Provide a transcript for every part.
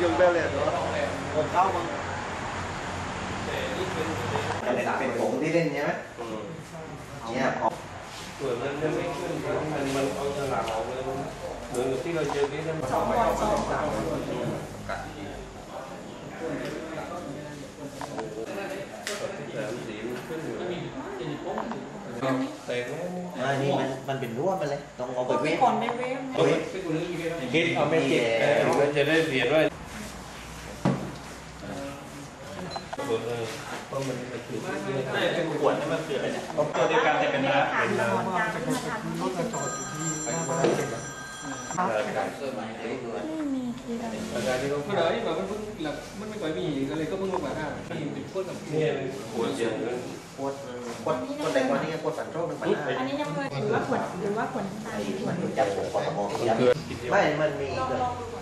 dừng beo lẹ nữa còn sao mà เป็นผมที่เล่นใช่ไหมเนี่ยออกส่วนนั้นไม่ขึ้นมันมันเอาฉลากออกเลยเหมือนกับที่เราเจอที่นั่นสองวันสองสามแต่นี่มันมันเป็นร่วมไปเลยต้องเอาไปเว้นก่อนไปเว้นคิดเอาไม่คิดมันจะได้เปลี่ยนว่า เออเพราะมันมันคือไม่เป็นขวดนี่มันคืออะไรเนี่ยตัวเดียวกันแต่เป็นน้ำผ่านกระบวนการที่มาทำให้เป็นไม่มีทีละอาการที่เขาเมื่อไหร่แบบมันเพิ่งหลับมันไม่ค่อยมีก็เลยก็เพิ่งลงมาได้มีเป็นคนแบบเนี่ยขวดเสียงนั้นขวดขวดขวดแต่ก่อนนี่ขวดสันโชคมันปัญหาอันนี้ยังไม่หรือว่าขวดหรือว่าขวดน้ำตาลขวดจับขวดตะโมกยับไม่มันมี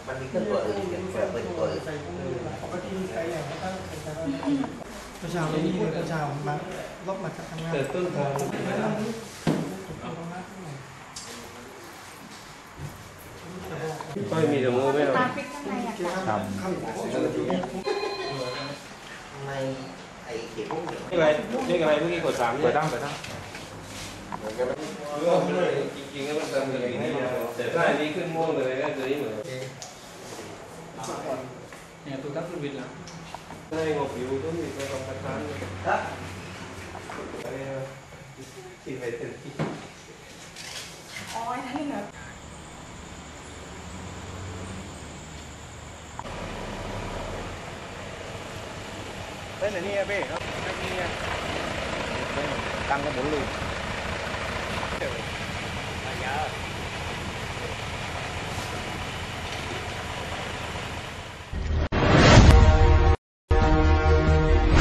มันมีเครื่องตัวอื่นเป็นเป็นตัวอื่น ประชาชนนี่ประชาชนมาลบมาจากทำงานแต่ต้นทางก็มีแต่มือไม่เอาตาฟิกข้างในอะค่ะในไอ้เขียวพวกนี้นี่อะไรนี่อะไรเมื่อกี้กดสามเนี่ยเปิดตั้งเปิดตั้งจริงๆก็มันทำอย่างนี้แต่ถ้าอันนี้ขึ้นม่วงเลยก็ตัวนี้เหมือน nè tôi cắt Việt lắm đây một yếu tôi thì tôi không cắt. Tán đó thì về tiền khi ôi thấy nữa. Đây là nia bể không anh nia. Tăng cái bốn lùi.